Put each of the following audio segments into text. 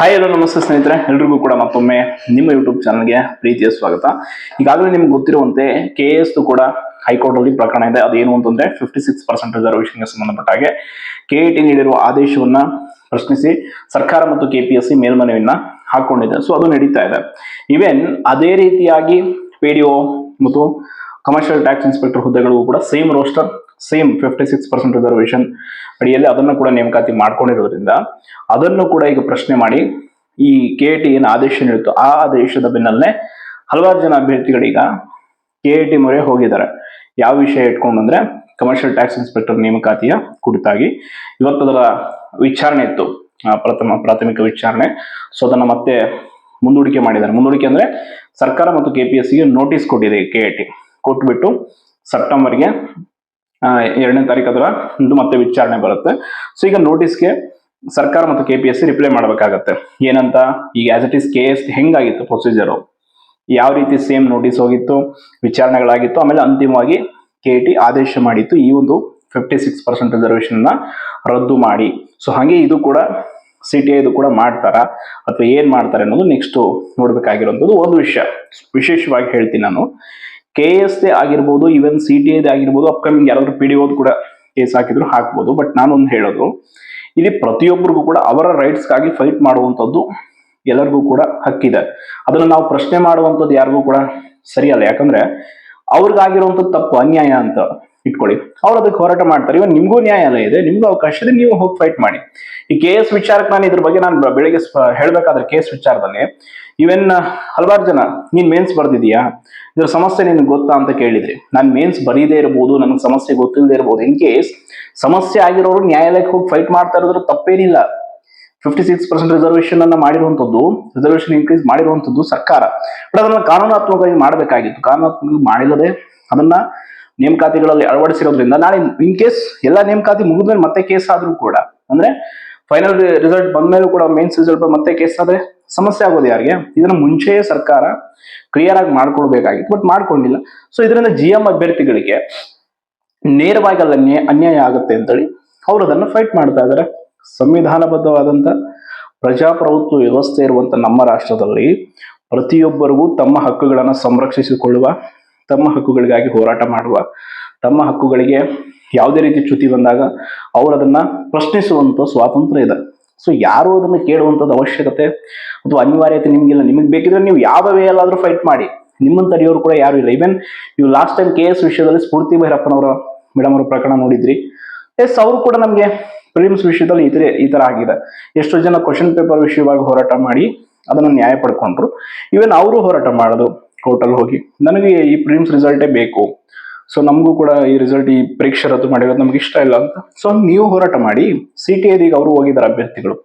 Hi hello ನಮಸ್ತೆ ಸ್ನೇಹಿತರೆ, ಎಲ್ರಿಗೂ ಕೂಡ ಮತ್ತೊಮ್ಮೆ ನಿಮ್ಮ ಯೂಟ್ಯೂಬ್ ಚಾನಲ್ಗೆ ಪ್ರೀತಿಯ ಸ್ವಾಗತ. ಈಗಾಗಲೇ ನಿಮ್ಗೆ ಗೊತ್ತಿರುವಂತೆ ಕೆ ಎಸ್ ಕೂಡ ಹೈಕೋರ್ಟ್ ಅಲ್ಲಿ ಪ್ರಕರಣ ಇದೆ. ಅದೇನು ಅಂತಂದ್ರೆ ಫಿಫ್ಟಿ ಸಿಕ್ಸ್ ಪರ್ಸೆಂಟ್ ರಿಸರ್ವೇಷನ್ಗೆ ಸಂಬಂಧಪಟ್ಟ ಹಾಗೆ ಕೆ ಟಿ ನೀಡಿರುವ ಆದೇಶವನ್ನ ಪ್ರಶ್ನಿಸಿ ಸರ್ಕಾರ ಮತ್ತು ಕೆ ಪಿ ಎಸ್ ಸಿ ಮೇಲ್ಮನವಿಯನ್ನ ಹಾಕೊಂಡಿದೆ. ಸೊ ಅದು ನಡೀತಾ ಇದೆ. ಇವೆನ್ ಅದೇ ರೀತಿಯಾಗಿ ಪಿ ಮತ್ತು ಕಮರ್ಷಿಯಲ್ ಟ್ಯಾಕ್ಸ್ ಇನ್ಸ್ಪೆಕ್ಟರ್ ಹುದ್ದೆಗಳಿಗೂ ಕೂಡ same roster same fifty six percent reservation ಅಡಿಯಲ್ಲಿ ಅದನ್ನು ಕೂಡ ನೇಮಕಾತಿ ಮಾಡ್ಕೊಂಡಿರೋದ್ರಿಂದ ಅದನ್ನು ಕೂಡ ಈಗ ಪ್ರಶ್ನೆ ಮಾಡಿ ಈ ಕೆ ಟಿ ಏನು ಆದೇಶ ನೀಡಿತ್ತು ಆ ಆದೇಶದ ಬೆನ್ನಲ್ಲೇ ಹಲವಾರು ಜನ ಅಭ್ಯರ್ಥಿಗಳೀಗ ಕೆ ಟಿ ಮೊರೆ ಹೋಗಿದ್ದಾರೆ. ಯಾವ ವಿಷಯ ಇಟ್ಕೊಂಡು ಅಂದ್ರೆ ಕಮರ್ಷಿಯಲ್ ಟ್ಯಾಕ್ಸ್ ಇನ್ಸ್ಪೆಕ್ಟರ್ ನೇಮಕಾತಿಯ ಕುರಿತಾಗಿ. ಇವತ್ತದರ ವಿಚಾರಣೆ ಇತ್ತು. ಪ್ರಥಮ ಪ್ರಾಥಮಿಕ ವಿಚಾರಣೆ. ಸೊ ಅದನ್ನ ಮತ್ತೆ ಮುಂದೂಡಿಕೆ ಮಾಡಿದ್ದಾರೆ. ಮುಂದೂಡಿಕೆ ಅಂದ್ರೆ ಸರ್ಕಾರ ಮತ್ತು ಕೆ ಪಿ ಎಸ್ ಸಿಗೆ ನೋಟಿಸ್ ಕೊಟ್ಟಿದೆ ಕೆ ಟಿ ಕೊಟ್ಬಿಟ್ಟು ಸೆಪ್ಟೆಂಬರ್ಗೆ ಎರಡನೇ ತಾರೀಕು ಅದರ ಇದು ಮತ್ತೆ ವಿಚಾರಣೆ ಬರುತ್ತೆ. ಸೊ ಈಗ ನೋಟಿಸ್ಗೆ ಸರ್ಕಾರ ಮತ್ತು K P S C reply ಮಾಡಬೇಕಾಗತ್ತೆ. ಏನಂತ? ಈಗ as it is K S ಹೆಂಗಾಗಿತ್ತು procedure ಯಾವ ರೀತಿ ಸೇಮ್ ನೋಟಿಸ್ ಹೋಗಿತ್ತು, ವಿಚಾರಣೆಗಳಾಗಿತ್ತು, ಆಮೇಲೆ ಅಂತಿಮವಾಗಿ ಕೆ ಟಿ ಆದೇಶ ಮಾಡಿತ್ತು, ಈ ಒಂದು ಫಿಫ್ಟಿ ಸಿಕ್ಸ್ ಪರ್ಸೆಂಟ್ ರಿಸರ್ವೇಷನ್ ರದ್ದು ಮಾಡಿ. ಸೊ ಹಾಗೆ ಇದು ಕೂಡ ಸಿ ಟಿ ಇದು ಕೂಡ ಮಾಡ್ತಾರಾ? ಅಥವಾ ಏನ್ ಮಾಡ್ತಾರೆ ಅನ್ನೋದು ನೆಕ್ಸ್ಟ್ ನೋಡ್ಬೇಕಾಗಿರುವಂಥದ್ದು ಒಂದು ವಿಷಯ. ವಿಶೇಷವಾಗಿ ಹೇಳ್ತೀನಿ ನಾನು. ಕೆ ಎಸ್ ಆಗಿರ್ಬೋದು ಈವನ್ ಸಿ ಟಿ ಎದೇ ಆಗಿರ್ಬೋದು ಅಪ್ಕಮಿಂಗ್ ಯಾರಾದ್ರೂ ಪಿ ಡಿ ಓದ್ ಕೂಡ ಕೇಸ್ ಹಾಕಿದ್ರು, ಹಾಕ್ಬೋದು. ಬಟ್ ನಾನೊಂದು ಹೇಳೋದು, ಇಲ್ಲಿ ಪ್ರತಿಯೊಬ್ಬರಿಗೂ ಕೂಡ ಅವರ ರೈಟ್ಸ್ಗಾಗಿ ಫೈಟ್ ಮಾಡುವಂಥದ್ದು ಎಲ್ಲರಿಗೂ ಕೂಡ ಹಕ್ಕಿದೆ. ಅದನ್ನು ನಾವು ಪ್ರಶ್ನೆ ಮಾಡುವಂಥದ್ದು ಯಾರಿಗೂ ಕೂಡ ಸರಿಯಲ್ಲ. ಯಾಕಂದ್ರೆ ಅವ್ರಿಗಾಗಿರುವಂಥದ್ದು ತಪ್ಪು, ಅನ್ಯಾಯ ಅಂತ ಇಟ್ಕೊಳ್ಳಿ. ಅವ್ರು ಅದಕ್ಕೆ ಹೋರಾಟ ಮಾಡ್ತಾರೆ. ಇವನ್ ನಿಮಗೂ ನ್ಯಾಯಾಲಯ ಇದೆ, ನಿಮ್ಗೂ ಅವಕಾಶ ಇದೆ, ನೀವು ಹೋಗಿ ಫೈಟ್ ಮಾಡಿ. ಈ ಕೆ ಎಸ್ ವಿಚಾರಕ್ಕೆ ನಾನು ಇದ್ರ ಬಗ್ಗೆ ನಾನು ಬೆಳಿಗ್ಗೆ ಹೇಳಬೇಕಾದ್ರೆ ಕೇಸ್ ವಿಚಾರದಲ್ಲಿ ಇವನ್ ಹಲವಾರು ಜನ, ನೀನ್ ಮೇನ್ಸ್ ಬರ್ದಿದ್ಯಾ? ಇದ್ರ ಸಮಸ್ಯೆ ನಿನ್ಗೆ ಗೊತ್ತಾ ಅಂತ ಕೇಳಿದ್ರಿ, ನಾನು ಮೇನ್ಸ್ ಬರೀದೇ ಇರ್ಬೋದು, ನನಗೆ ಸಮಸ್ಯೆ ಗೊತ್ತಿಲ್ಲದೆ ಇರ್ಬೋದು. ಇನ್ ಕೇಸ್ ಸಮಸ್ಯೆ ಆಗಿರೋರು ನ್ಯಾಯಾಲಯಕ್ಕೆ ಹೋಗಿ ಫೈಟ್ ಮಾಡ್ತಾ ಇರೋದ್ರ ತಪ್ಪೇನಿಲ್ಲ. ಫಿಫ್ಟಿ ಸಿಕ್ಸ್ ಪರ್ಸೆಂಟ್ ರಿಸರ್ವೇಷನ್ ಅನ್ನ ಮಾಡಿರುವಂತದ್ದು ರಿಸರ್ವೇಷನ್ ಇನ್ಕ್ರೀಸ್ ಮಾಡಿರುವಂತದ್ದು ಸರ್ಕಾರ. ಬಟ್ ಅದನ್ನ ಕಾನೂನಾತ್ಮಕವಾಗಿ ಮಾಡಬೇಕಾಗಿತ್ತು. ಕಾನೂನಾತ್ಮಕವಾಗಿ ಮಾಡಿಲ್ಲದೆ ಅದನ್ನ ನೇಮಕಾತಿಗಳಲ್ಲಿ ಅಳವಡಿಸಿರೋದ್ರಿಂದ ನಾಳೆ ಇನ್ ಕೇಸ್ ಎಲ್ಲ ನೇಮಕಾತಿ ಮುಗಿದ್ಮೇಲೆ ಮತ್ತೆ ಕೇಸ್ ಆದ್ರೂ ಕೂಡ, ಅಂದ್ರೆ ಫೈನಲ್ ರಿಸಲ್ಟ್ ಬಂದ್ಮೇಲೂ ಕೂಡ ಮೇನ್ಸ್ ರಿಸಲ್ಟ್ ಮತ್ತೆ ಕೇಸ್ ಆದ್ರೆ ಸಮಸ್ಯೆ ಆಗೋದು ಯಾರಿಗೆ? ಇದನ್ನ ಮುಂಚೆಯೇ ಸರ್ಕಾರ ಕ್ಲಿಯರ್ ಆಗಿ ಮಾಡ್ಕೊಳ್ಬೇಕಾಗಿತ್ತು ಬಟ್ ಮಾಡ್ಕೊಂಡಿಲ್ಲ. ಸೊ ಇದರಿಂದ ಜಿ ಎಂ ಅಭ್ಯರ್ಥಿಗಳಿಗೆ ನೇರವಾಗಿ ಅಲ್ಲಿ ಅನ್ಯಾಯ ಆಗುತ್ತೆ ಅಂತೇಳಿ ಅವ್ರು ಅದನ್ನು ಫೈಟ್ ಮಾಡ್ತಾ ಇದ್ದಾರೆ ಸಂವಿಧಾನಬದ್ಧವಾದಂತ ಪ್ರಜಾಪ್ರಭುತ್ವ ವ್ಯವಸ್ಥೆ ಇರುವಂತ ನಮ್ಮ ರಾಷ್ಟ್ರದಲ್ಲಿ ಪ್ರತಿಯೊಬ್ಬರಿಗೂ ತಮ್ಮ ಹಕ್ಕುಗಳನ್ನು ಸಂರಕ್ಷಿಸಿಕೊಳ್ಳುವ, ತಮ್ಮ ಹಕ್ಕುಗಳಿಗಾಗಿ ಹೋರಾಟ ಮಾಡುವ, ತಮ್ಮ ಹಕ್ಕುಗಳಿಗೆ ಯಾವುದೇ ರೀತಿ ಚ್ಯುತಿ ಬಂದಾಗ ಅವರು ಅದನ್ನ ಪ್ರಶ್ನಿಸುವಂತ ಸ್ವಾತಂತ್ರ್ಯ ಇದೆ. ಸೊ ಯಾರು ಅದನ್ನ ಕೇಳುವಂಥದ್ದು ಅವಶ್ಯಕತೆ ಅಥವಾ ಅನಿವಾರ್ಯತೆ ನಿಮಗಿಲ್ಲ. ನಿಮಗೆ ಬೇಕಿದ್ರೆ ನೀವು ಯಾವ ವೇ ಎಲ್ಲಾದರೂ ಫೈಟ್ ಮಾಡಿ. ನಿಮ್ಮನ್ನು ತಡೆಯೋರು ಕೂಡ ಯಾರು ಇಲ್ಲ. ಇವನ್ ನೀವು ಲಾಸ್ಟ್ ಟೈಮ್ ಕೆ ಎಸ್ ವಿಷಯದಲ್ಲಿ ಸ್ಫೂರ್ತಿ ಭೈರಪ್ಪನವರ ಮೇಡಮ್ ಅವರ ಪ್ರಕರಣ ನೋಡಿದ್ರಿ. ಎಸ್ ಅವರು ಕೂಡ ನಮಗೆ ಪ್ರಿಲಿಮ್ಸ್ ವಿಷಯದಲ್ಲಿ ಈ ಥರ ಈ ತರ ಆಗಿದೆ. ಎಷ್ಟೋ ಜನ ಕ್ವಶನ್ ಪೇಪರ್ ವಿಷಯವಾಗಿ ಹೋರಾಟ ಮಾಡಿ ಅದನ್ನ ನ್ಯಾಯ ಪಡ್ಕೊಂಡ್ರು. ಇವನ್ ಅವರು ಹೋರಾಟ ಮಾಡೋದು ಕೋರ್ಟಲ್ಲಿ ಹೋಗಿ. ನನಗೆ ಈ ಪ್ರಿಲಿಮ್ಸ್ ರಿಸಲ್ಟೇ ಬೇಕು. ಸೊ ನಮಗೂ ಕೂಡ ಈ ರಿಸಲ್ಟ್ ಈ ಪರೀಕ್ಷೆ ರದ್ದು ಮಾಡಿರೋದು ನಮ್ಗೆ ಇಷ್ಟ ಇಲ್ಲ ಅಂತ. ಸೊ ನೀವು ಹೋರಾಟ ಮಾಡಿ ಸಿ ಟಿ ಐದಿಗೆ ಅವರು ಹೋಗಿದ್ದಾರೆ ಅಭ್ಯರ್ಥಿಗಳು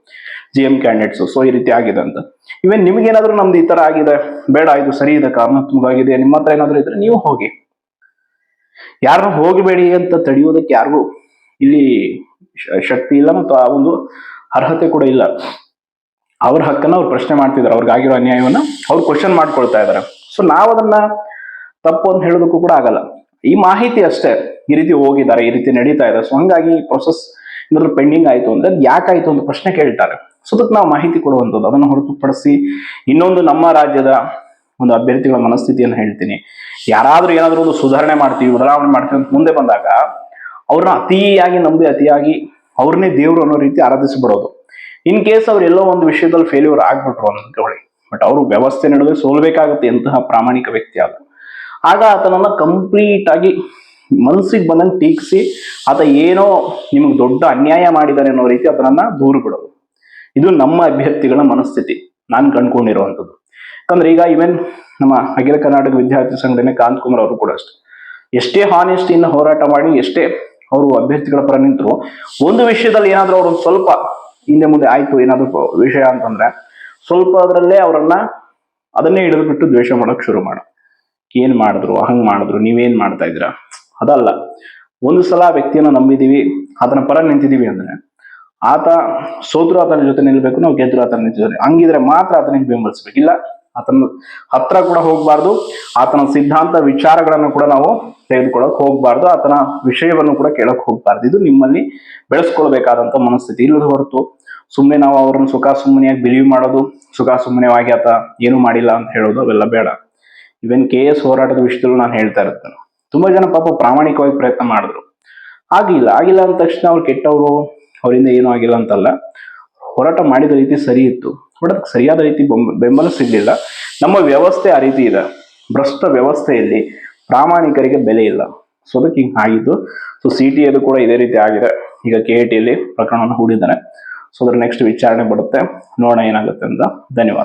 ಜಿ ಎಂ ಕ್ಯಾಂಡಿಡೇಟ್ಸ್ ಸೊ ಈ ರೀತಿ ಆಗಿದೆ ಅಂತ. ಇವನ್ ನಿಮ್ಗೇನಾದ್ರೂ ನಮ್ದು ಈ ತರ ಆಗಿದೆ, ಬೇಡ, ಇದು ಸರಿ ಇದೆ ಕಾರಣಾತ್ಮಕವಾಗಿದೆ ನಿಮ್ಮ ಹತ್ರ ಏನಾದರೂ ಇದ್ರೆ ನೀವು ಹೋಗಿ. ಯಾರನ್ನ ಹೋಗಬೇಡಿ ಅಂತ ತಡೆಯೋದಕ್ಕೆ ಯಾರಿಗೂ ಇಲ್ಲಿ ಶಕ್ತಿ ಇಲ್ಲ ಮತ್ತು ಆ ಒಂದು ಅರ್ಹತೆ ಕೂಡ ಇಲ್ಲ. ಅವ್ರ ಹಕ್ಕನ್ನ ಅವ್ರು ಪ್ರಶ್ನೆ ಮಾಡ್ತಿದ್ದಾರೆ ಅವ್ರಿಗಾಗಿರೋ ಅನ್ಯಾಯವನ್ನ ಅವ್ರು ಕ್ವಶನ್ ಮಾಡ್ಕೊಳ್ತಾ ಇದ್ದಾರೆ. ಸೊ ನಾವು ಅದನ್ನ ತಪ್ಪು ಅಂತ ಹೇಳೋದಕ್ಕೂ ಕೂಡ ಆಗಲ್ಲ. ಈ ಮಾಹಿತಿ ಅಷ್ಟೇ ಈ ರೀತಿ ಹೋಗಿದ್ದಾರೆ, ಈ ರೀತಿ ನಡೀತಾ ಇದೆ. ಸೊ ಹಂಗಾಗಿ ಪ್ರೊಸೆಸ್ ಏನಾದ್ರು ಪೆಂಡಿಂಗ್ ಆಯ್ತು ಅಂದ್ರೆ ಅದ್ ಯಾಕಾಯ್ತು ಅಂತ ಪ್ರಶ್ನೆ ಕೇಳ್ತಾರೆ. ಸೊ ಅದಕ್ಕೆ ನಾವು ಮಾಹಿತಿ ಕೊಡುವಂಥದ್ದು, ಅದನ್ನು ಹೊರತುಪಡಿಸಿ ಇನ್ನೊಂದು ನಮ್ಮ ರಾಜ್ಯದ ಒಂದು ಅಭ್ಯರ್ಥಿಗಳ ಮನಸ್ಥಿತಿಯನ್ನು ಹೇಳ್ತೀನಿ. ಯಾರಾದ್ರೂ ಏನಾದರೂ ಒಂದು ಸುಧಾರಣೆ ಮಾಡ್ತೀವಿ, ಬದಲಾವಣೆ ಮಾಡ್ತೀವಿ ಅಂತ ಮುಂದೆ ಬಂದಾಗ, ಅವ್ರನ್ನ ಅತಿಯಾಗಿ ನಂಬಿ, ಅತಿಯಾಗಿ ಅವ್ರನ್ನೇ ದೇವ್ರು ಅನ್ನೋ ರೀತಿ ಆರಾಧಿಸಿಬಿಡೋದು. ಇನ್ ಕೇಸ್ ಅವ್ರು ಎಲ್ಲೋ ಒಂದು ವಿಷಯದಲ್ಲಿ ಫೇಲ್ಯೂರ್ ಆಗ್ಬಿಟ್ರು ಅಂತ ಬಟ್ ಅವರು ವ್ಯವಸ್ಥೆ ನಡುವೆ ಸೋಲ್ಬೇಕಾಗುತ್ತೆ ಎಂತಹ ಪ್ರಾಮಾಣಿಕ ವ್ಯಕ್ತಿ ಆದ ಆಗ ಆತನನ್ನು ಕಂಪ್ಲೀಟ್ ಆಗಿ ಮನಸ್ಸಿಗೆ ಬಂದಂಗೆ ಟೀಕಿಸಿ ಆತ ಏನೋ ನಿಮಗೆ ದೊಡ್ಡ ಅನ್ಯಾಯ ಮಾಡಿದ್ದಾನೆ ಅನ್ನೋ ರೀತಿ ಆತನನ್ನ ದೂರು ಬಿಡೋದು. ಇದು ನಮ್ಮ ಅಭ್ಯರ್ಥಿಗಳ ಮನಸ್ಥಿತಿ. ನಾನು ಕಂಡ್ಕೊಂಡಿರುವಂಥದ್ದು. ಯಾಕಂದ್ರೆ ಈಗ ಇವನ್ ನಮ್ಮ ಅಖಿಲ ಕರ್ನಾಟಕ ವಿದ್ಯಾರ್ಥಿ ಸಂಘಟನೆ ಕಾಂತ್ ಕುಮಾರ್ ಅವರು ಕೂಡ ಅಷ್ಟೇ. ಎಷ್ಟೇ ಹಾನೆಸ್ಟಿಯಿಂದ ಹೋರಾಟ ಮಾಡಿ, ಎಷ್ಟೇ ಅವರು ಅಭ್ಯರ್ಥಿಗಳ ಪರ ನಿಂತರು, ಒಂದು ವಿಷಯದಲ್ಲಿ ಏನಾದರೂ ಅವರು ಸ್ವಲ್ಪ ಹಿಂದೆ ಮುಂದೆ ಆಯ್ತು, ಏನಾದರೂ ವಿಷಯ ಅಂತಂದ್ರೆ ಸ್ವಲ್ಪ ಅದರಲ್ಲೇ ಅವರನ್ನ ಅದನ್ನೇ ಹಿಡಿದು ಬಿಟ್ಟು ದ್ವೇಷ ಮಾಡೋಕೆ ಶುರು ಮಾಡ. ಏನ್ ಮಾಡಿದ್ರು ಹಂಗ್ ಮಾಡಿದ್ರು, ನೀವೇನ್ ಮಾಡ್ತಾ ಇದ್ದೀರಾ? ಅದಲ್ಲ. ಒಂದು ಸಲ ವ್ಯಕ್ತಿಯನ್ನ ನಂಬಿದೀವಿ ಅದನ್ನ ಪರ ನಿಂತಿದೀವಿ ಅಂದ್ರೆ, ಆತ ಸೋದ್ರು ಆತನ ಜೊತೆ ನಿಲ್ಬೇಕು, ನಾವು ಗೆದ್ರು ಆತನ ಜೊತೆ ಹಂಗಿದ್ರೆ ಮಾತ್ರ ಆತನಿಗೆ ಬೆಂಬಲಿಸ್ಬೇಕು. ಇಲ್ಲ, ಆತನ ಹತ್ರ ಕೂಡ ಹೋಗ್ಬಾರ್ದು, ಆತನ ಸಿದ್ಧಾಂತ, ವಿಚಾರಗಳನ್ನು ಕೂಡ ನಾವು ತೆಗೆದುಕೊಳ್ಳಕ್ ಹೋಗ್ಬಾರ್ದು, ಆತನ ವಿಷಯವನ್ನು ಕೂಡ ಕೇಳಕ್ ಹೋಗ್ಬಾರ್ದು. ಇದು ನಿಮ್ಮಲ್ಲಿ ಬೆಳೆಸ್ಕೊಳ್ಬೇಕಾದಂತ ಮನಸ್ಥಿತಿ. ಇಲ್ಲದ ಹೊರತು ಸುಮ್ಮನೆ ನಾವು ಅವ್ರನ್ನ ಸುಖ ಸುಮ್ಮನೆಯಾಗಿ ಬಿಲೀವ್ ಮಾಡೋದು, ಸುಖ ಸುಮ್ಮನೆವಾಗಿ ಆತ ಏನು ಮಾಡಿಲ್ಲ ಅಂತ ಹೇಳೋದು ಅವೆಲ್ಲ ಬೇಡ. ಇವನ್ ಕೆ ಎಸ್ ಹೋರಾಟದ ವಿಷಯದಲ್ಲೂ ನಾನು ಹೇಳ್ತಾ ಇರ್ತೇನೆ. ತುಂಬಾ ಜನ ಪಾಪ ಪ್ರಾಮಾಣಿಕವಾಗಿ ಪ್ರಯತ್ನ ಮಾಡಿದ್ರು. ಆಗಿಲ್ಲ ಆಗಿಲ್ಲ ಅಂದ ತಕ್ಷಣ ಅವ್ರು ಕೆಟ್ಟವರು, ಅವರಿಂದ ಏನೂ ಆಗಿಲ್ಲ ಅಂತಲ್ಲ. ಹೋರಾಟ ಮಾಡಿದ ರೀತಿ ಸರಿ ಇತ್ತು. ಬಟ್ ಅದಕ್ಕೆ ಸರಿಯಾದ ರೀತಿ ಬೆಂಬ- ಬೆಂಬಲ ಸಿಗಲಿಲ್ಲ. ನಮ್ಮ ವ್ಯವಸ್ಥೆ ಆ ರೀತಿ ಇದೆ. ಭ್ರಷ್ಟ ವ್ಯವಸ್ಥೆಯಲ್ಲಿ ಪ್ರಾಮಾಣಿಕರಿಗೆ ಬೆಲೆ ಇಲ್ಲ. ಸೊ ಅದಕ್ಕೆ ಹಿಂಗೆ ಆಗಿದ್ದು. ಸೊ ಸಿ ಟಿ ಅದು ಕೂಡ ಇದೇ ರೀತಿ ಆಗಿದೆ. ಈಗ ಕೆ ಟಿಯಲ್ಲಿ ಪ್ರಕರಣವನ್ನು ಹೂಡಿದ್ದಾನೆ ಸೊ ಅದರ ನೆಕ್ಸ್ಟ್ ವಿಚಾರಣೆ ಬರುತ್ತೆ. ನೋಡೋಣ ಏನಾಗುತ್ತೆ ಅಂತ. ಧನ್ಯವಾದ.